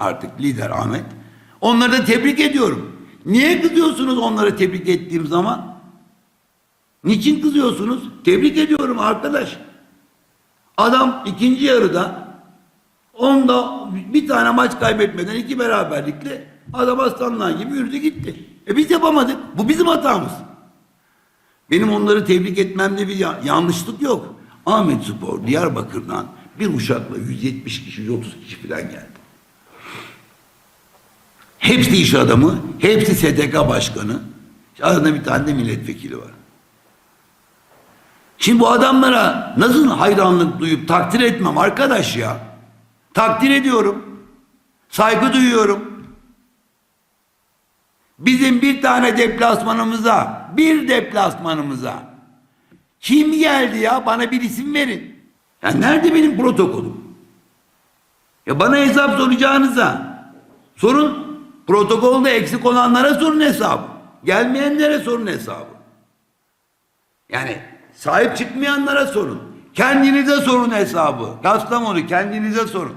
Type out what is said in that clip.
artık lider Ahmet. Onları da tebrik ediyorum. Niye kızıyorsunuz onları tebrik ettiğim zaman? Niçin kızıyorsunuz? Tebrik ediyorum arkadaş. Adam ikinci yarıda onda bir tane maç kaybetmeden iki beraberlikle adam aslanlar gibi yürüdü gitti. E biz yapamadık. Bu bizim hatamız. Benim onları tebrik etmemde bir ya- yanlışlık yok. Ahmet Spor Diyarbakır'dan bir uçakla 170 kişi 130 kişi falan geldi. Hepsi iş adamı, hepsi STK başkanı. Arada bir tane de milletvekili var. Şimdi bu adamlara nasıl hayranlık duyup takdir etmem arkadaş ya? Takdir ediyorum. Saygı duyuyorum. Bizim bir tane deplasmanımıza, bir deplasmanımıza kim geldi ya? Bana bir isim verin. Ya nerede benim protokolüm? Ya bana hesap soracağınıza sorun. Protokolde eksik olanlara sorun hesabı. Gelmeyenlere sorun hesabı. Yani sahip çıkmayanlara sorun. Kendinize sorun hesabı. Kastamonu kendinize sorun.